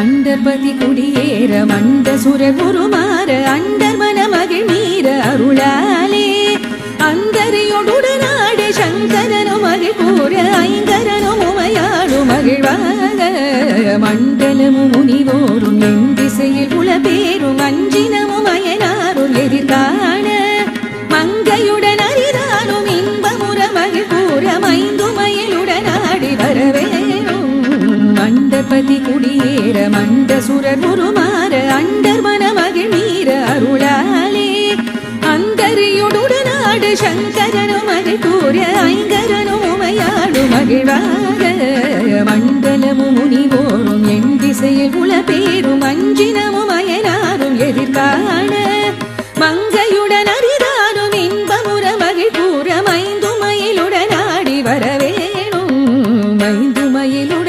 அண்டர்பதி குடியேற மண்ட சுர குருமாற அண்டர் மனமகிழ் மீற அருளாலே. அந்தரியோடு நாடு சங்கரனும் மகிழ் கூற ஐங்கரனும் உமையாடும் மகிழ்வாக மண்டலமும் முனிவோரும் என் திசையில் உள அஞ்சினமும் அயனாரும் எதிர்காண. மங்கையுடன் அறிதானும் இன்பமுற மகிழ் கூற மைந்த அண்டபதி குடியேற மண்ட சுரர் உருமாற அண்டர் மனமகிழ் நீர அருளாலே. அந்தரியுடனாடு சங்கரனும் அருள் கூற ஐங்கரனும் உமையாடும் மகிழ்வாக. மண்டலமும் முனிவோரும் என் திசையில் உல பேரும் அஞ்சினமும் அயனாரும் எதிர்காண. மங்கையுடன் அரிதாரும் இன்பமுற மகிழ் கூற மைந்துமயிலுடன் ஆடி வரவேணும். மைந்துமயிலுடன்